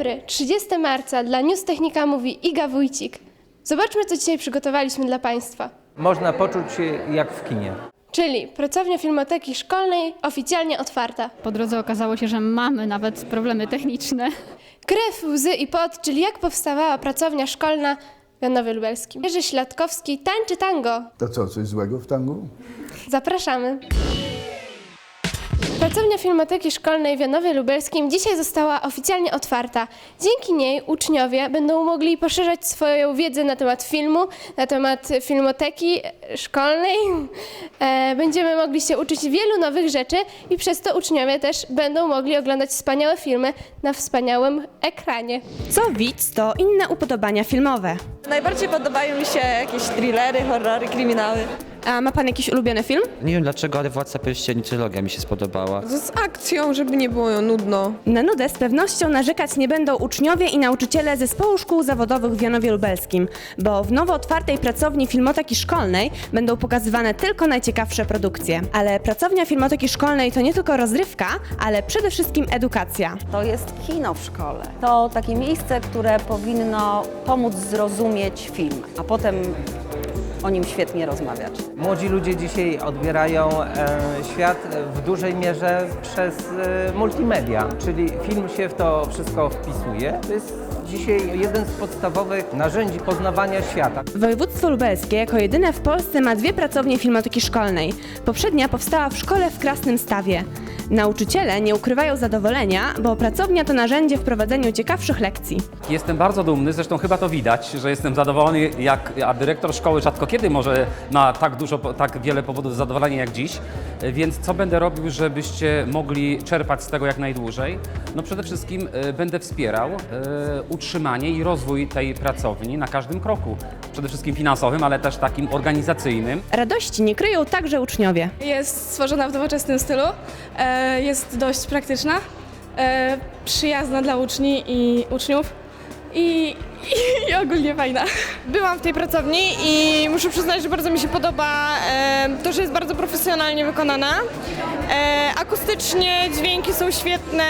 Dobry, 30 marca dla News Technika mówi Iga Wójcik. Zobaczmy, co dzisiaj przygotowaliśmy dla Państwa. Można poczuć się jak w kinie. Czyli pracownia Filmoteki Szkolnej oficjalnie otwarta. Po drodze okazało się, że mamy nawet problemy techniczne. Krew, łzy i pot, czyli jak powstawała pracownia szkolna w Janowie Lubelskim. Jerzy Śladkowski tańczy tango. To co, coś złego w tangu? Zapraszamy. Pracownia Filmoteki Szkolnej w Janowie Lubelskim dzisiaj została oficjalnie otwarta. Dzięki niej uczniowie będą mogli poszerzać swoją wiedzę na temat filmu, na temat filmoteki szkolnej. E, Będziemy mogli się uczyć wielu nowych rzeczy i przez to uczniowie też będą mogli oglądać wspaniałe filmy na wspaniałym ekranie. Co widz, to inne upodobania filmowe. Najbardziej podobają mi się jakieś thrillery, horrory, kryminały. A ma pan jakiś ulubiony film? Nie wiem dlaczego, ale Władca Pierścieni trylogia mi się spodobała. Z akcją, żeby nie było nudno. Na nudę z pewnością narzekać nie będą uczniowie i nauczyciele Zespołu Szkół Zawodowych w Janowie Lubelskim, bo w nowo otwartej pracowni Filmoteki Szkolnej będą pokazywane tylko najciekawsze produkcje. Ale pracownia Filmoteki Szkolnej to nie tylko rozrywka, ale przede wszystkim edukacja. To jest kino w szkole. To takie miejsce, które powinno pomóc zrozumieć film, a potem o nim świetnie rozmawiać. Młodzi ludzie dzisiaj odbierają e, świat w dużej mierze przez e, multimedia, czyli film się w to wszystko wpisuje. To jest dzisiaj jeden z podstawowych narzędzi poznawania świata. Województwo lubelskie jako jedyne w Polsce ma dwie pracownie Filmoteki Szkolnej. Poprzednia powstała w szkole w Krasnym Stawie. Nauczyciele nie ukrywają zadowolenia, bo pracownia to narzędzie w prowadzeniu ciekawszych lekcji. Jestem bardzo dumny, zresztą chyba to widać, że jestem zadowolony, jak, a dyrektor szkoły rzadko kiedy może ma tak dużo, tak wiele powodów zadowolenia jak dziś. Więc co będę robił, żebyście mogli czerpać z tego jak najdłużej? No przede wszystkim e, będę wspierał e, utrzymanie i rozwój tej pracowni na każdym kroku. Przede wszystkim finansowym, ale też takim organizacyjnym. Radości nie kryją także uczniowie. Jest stworzona w nowoczesnym stylu, e, jest dość praktyczna, przyjazna dla uczni i uczniów i, i, i ogólnie fajna. Byłam w tej pracowni i muszę przyznać, że bardzo mi się podoba e, to, że jest bardzo profesjonalnie wykonana. E, akustycznie dźwięki są świetne,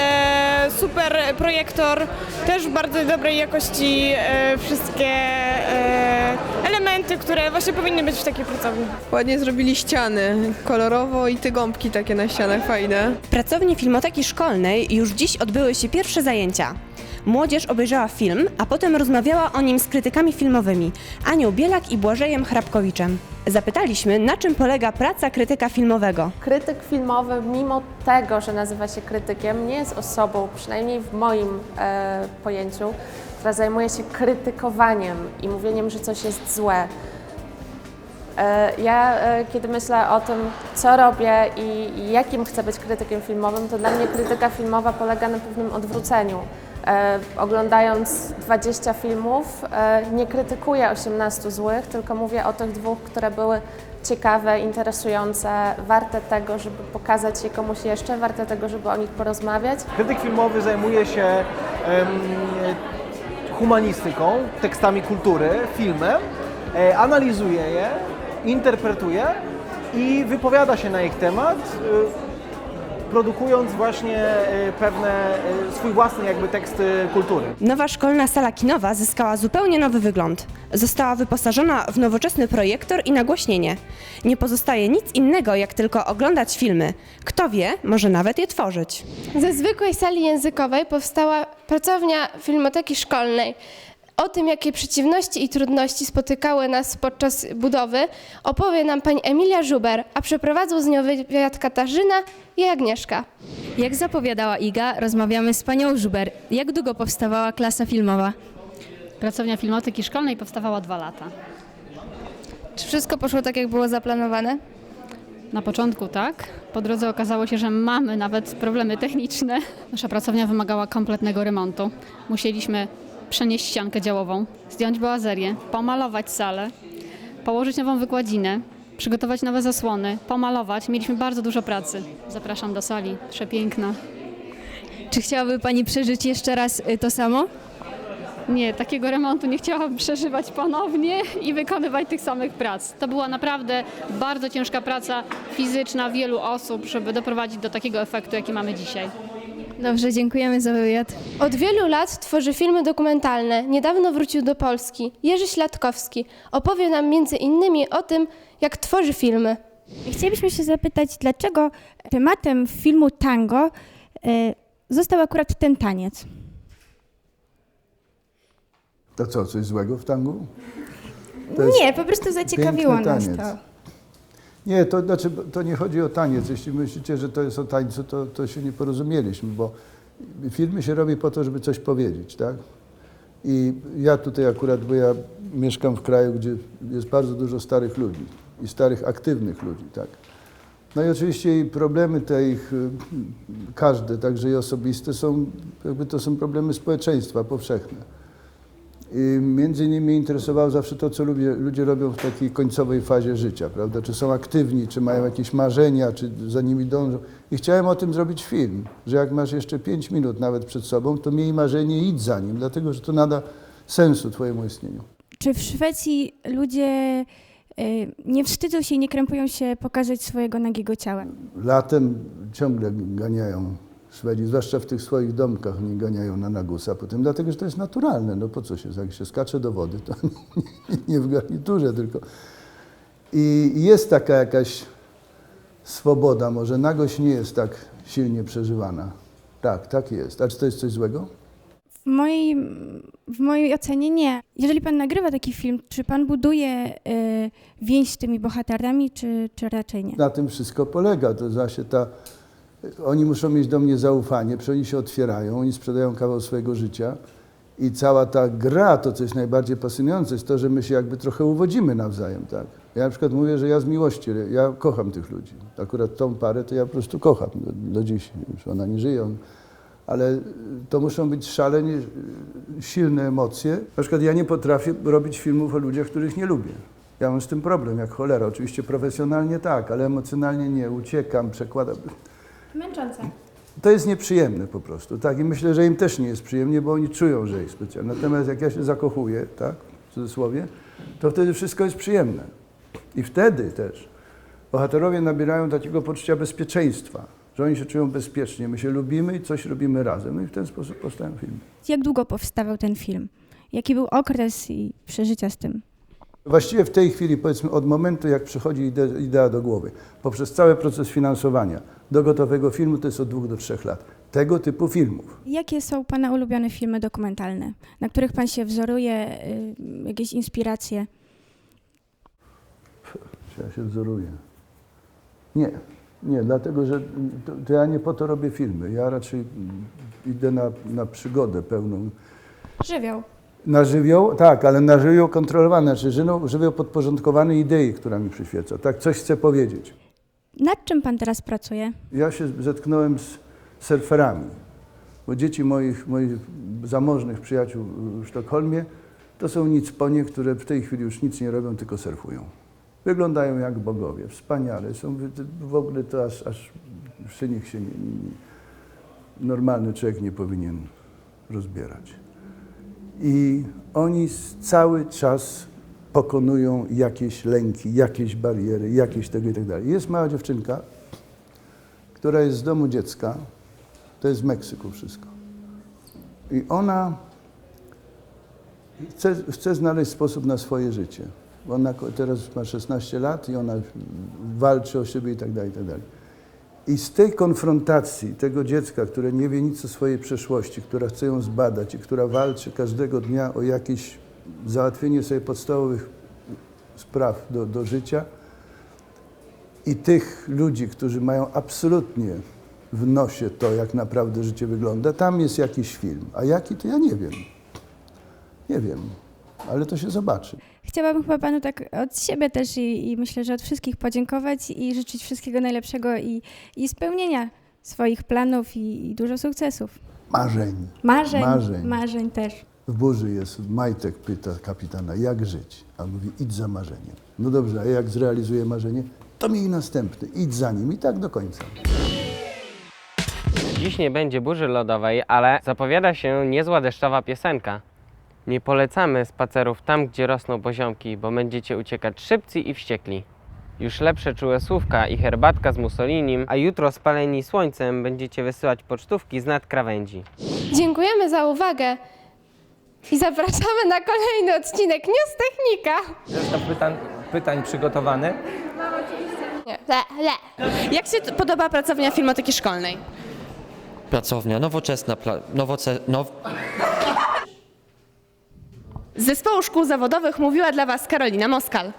e, super projektor, też bardzo dobrej jakości e, wszystkie e, elementy, które właśnie powinny być w takiej pracowni. Ładnie zrobili ściany, kolorowo i te gąbki takie na ścianach fajne. W pracowni Filmoteki Szkolnej już dziś odbyły się pierwsze zajęcia. Młodzież obejrzała film, a potem rozmawiała o nim z krytykami filmowymi Anią Bielak i Błażejem Hrabkowiczem. Zapytaliśmy, na czym polega praca krytyka filmowego. Krytyk filmowy, mimo tego, że nazywa się krytykiem, nie jest osobą, przynajmniej w moim e, pojęciu, która zajmuje się krytykowaniem i mówieniem, że coś jest złe. E, ja, e, kiedy myślę o tym, co robię i, jakim chcę być krytykiem filmowym, to dla mnie krytyka filmowa polega na pewnym odwróceniu. E, oglądając 20 filmów, nie krytykuję 18 złych, tylko mówię o tych dwóch, które były ciekawe, interesujące, warte tego, żeby pokazać je komuś jeszcze, warte tego, żeby o nich porozmawiać. Krytyk filmowy zajmuje się em, humanistyką, tekstami kultury, filmem, analizuje je, interpretuje i wypowiada się na ich temat, e, produkując właśnie e, pewne e, swój własny jakby tekst kultury. Nowa szkolna sala kinowa zyskała zupełnie nowy wygląd. Została wyposażona w nowoczesny projektor i nagłośnienie. Nie pozostaje nic innego, jak tylko oglądać filmy. Kto wie, może nawet je tworzyć. Ze zwykłej sali językowej powstała pracownia Filmoteki Szkolnej. O tym, jakie przeciwności i trudności spotykały nas podczas budowy, opowie nam pani Emilia Żuber, a przeprowadzą z nią wywiad Katarzyna i Agnieszka. Jak zapowiadała Iga, rozmawiamy z panią Żuber. Jak długo powstawała klasa filmowa? Pracownia Filmoteki Szkolnej powstawała dwa lata. Czy wszystko poszło tak, jak było zaplanowane? Na początku tak, po drodze okazało się, że mamy nawet problemy techniczne. Nasza pracownia wymagała kompletnego remontu. Musieliśmy przenieść ściankę działową, zdjąć boazerię, pomalować salę, położyć nową wykładzinę, przygotować nowe zasłony, pomalować. Mieliśmy bardzo dużo pracy. Zapraszam do sali, przepiękna. Czy chciałaby Pani przeżyć jeszcze raz to samo? Nie, takiego remontu nie chciałabym przeżywać ponownie i wykonywać tych samych prac. To była naprawdę bardzo ciężka praca fizyczna wielu osób, żeby doprowadzić do takiego efektu, jaki mamy dzisiaj. Dobrze, dziękujemy za wywiad. Od wielu lat tworzy filmy dokumentalne. Niedawno wrócił do Polski. Jerzy Śladkowski opowie nam między innymi o tym, jak tworzy filmy. Chcielibyśmy się zapytać, dlaczego tematem filmu tango e, został akurat ten taniec? To co, coś złego w tangu? To jest Nie, po prostu zaciekawiło piękny nas taniec. to. Nie, to znaczy, to nie chodzi o taniec. Jeśli myślicie, że to jest o tańcu, to, to się nie porozumieliśmy, bo filmy się robi po to, żeby coś powiedzieć, tak? I ja tutaj akurat, bo ja mieszkam w kraju, gdzie jest bardzo dużo starych ludzi i starych, aktywnych ludzi, tak? No i oczywiście i problemy te ich, y, każde, także i osobiste, są, jakby to są problemy społeczeństwa powszechne. I między innymi interesowało zawsze to, co ludzie, ludzie robią w takiej końcowej fazie życia, prawda? Czy są aktywni, czy mają jakieś marzenia, czy za nimi dążą. I chciałem o tym zrobić film, że jak masz jeszcze pięć minut nawet przed sobą, to miej marzenie i idź za nim, dlatego że to nada sensu twojemu istnieniu. Czy w Szwecji ludzie e, nie wstydzą się i nie krępują się pokazać swojego nagiego ciała? Latem ciągle ganiają Szwedzi, zwłaszcza w tych swoich domkach, nie ganiają na nagusa potem, dlatego że to jest naturalne. No po co się, jak się skacze do wody, to nie, nie w garniturze tylko. I jest taka jakaś swoboda, może nagość nie jest tak silnie przeżywana. Tak, tak jest. A czy to jest coś złego? W mojej, w mojej ocenie nie. Jeżeli pan nagrywa taki film, czy pan buduje e, więź z tymi bohaterami, czy, czy raczej nie? Na tym wszystko polega. To znaczy ta, oni muszą mieć do mnie zaufanie, przecież oni się otwierają, oni sprzedają kawał swojego życia i cała ta gra, to co jest najbardziej pasjonujące, jest to, że my się jakby trochę uwodzimy nawzajem, tak? Ja na przykład mówię, że ja z miłości, ja kocham tych ludzi. Akurat tą parę to ja po prostu kocham do, do dziś, już ona nie żyje, ale to muszą być szalenie silne emocje. Na przykład ja nie potrafię robić filmów o ludziach, których nie lubię. Ja mam z tym problem, jak cholera. Oczywiście profesjonalnie tak, ale emocjonalnie nie. Uciekam, przekładam. Męczące. To jest nieprzyjemne po prostu, tak? I myślę, że im też nie jest przyjemnie, bo oni czują, że jest specjalne. Natomiast jak ja się zakochuję, tak, w cudzysłowie, to wtedy wszystko jest przyjemne. I wtedy też bohaterowie nabierają takiego poczucia bezpieczeństwa, że oni się czują bezpiecznie, my się lubimy i coś robimy razem. No i w ten sposób powstają filmy. Jak długo powstawał ten film? Jaki był okres i przeżycia z tym? Właściwie w tej chwili, powiedzmy, od momentu, jak przychodzi ide- idea do głowy, poprzez cały proces finansowania do gotowego filmu, to jest od dwóch do trzech lat. Tego typu filmów. Jakie są pana ulubione filmy dokumentalne, na których pan się wzoruje, y, jakieś inspiracje? Czy ja się wzoruję? Nie, nie, dlatego że to, to ja nie po to robię filmy. Ja raczej idę na, na przygodę pełną. Żywioł. Na żywioł, tak, ale na żywioł kontrolowany, znaczy żywioł, żywioł podporządkowany idei, która mi przyświeca. Tak, coś chcę powiedzieć. Nad czym pan teraz pracuje? Ja się zetknąłem z surferami, bo dzieci moich, moich zamożnych przyjaciół w Sztokholmie to są nic ponie, które w tej chwili już nic nie robią, tylko surfują. Wyglądają jak bogowie, wspaniale. Są w- w ogóle to aż, aż przy nich się nie, nie, normalny człowiek nie powinien rozbierać. I oni cały czas pokonują jakieś lęki, jakieś bariery, jakieś tego i tak dalej. Jest mała dziewczynka, która jest z domu dziecka, to jest w Meksyku wszystko. I ona chce, chce znaleźć sposób na swoje życie. Ona teraz ma 16 lat i ona walczy o siebie i tak dalej, i tak dalej. I z tej konfrontacji tego dziecka, które nie wie nic o swojej przeszłości, która chce ją zbadać i która walczy każdego dnia o jakieś załatwienie sobie podstawowych spraw do, do życia, i tych ludzi, którzy mają absolutnie w nosie to, jak naprawdę życie wygląda, tam jest jakiś film. A jaki, to ja nie wiem. Nie wiem, ale to się zobaczy. Chciałabym chyba panu tak od siebie też i, i myślę, że od wszystkich podziękować i życzyć wszystkiego najlepszego i, i spełnienia swoich planów i, i dużo sukcesów. Marzeń. Marzeń, Marzeń. marzeń też. W burzy jest, Majtek pyta kapitana, jak żyć? A on mówi, idź za marzeniem. No dobrze, a jak zrealizuje marzenie? To miej następny, idź za nim i tak do końca. Dziś nie będzie burzy lodowej, ale zapowiada się niezła deszczowa piosenka. Nie polecamy spacerów tam, gdzie rosną poziomki, bo będziecie uciekać szybcy i wściekli. Już lepsze czułe słówka i herbatka z Mussolinim, a jutro spaleni słońcem będziecie wysyłać pocztówki z nad krawędzi. Dziękujemy za uwagę i zapraszamy na kolejny odcinek News Technika. Zestaw pytań, pytań przygotowany. Nie, le, le. Jak się t- podoba pracownia Filmoteki Szkolnej? Pracownia, nowoczesna, pla- nowoce, now, Z Zespołu Szkół Zawodowych mówiła dla Was Karolina Moskal.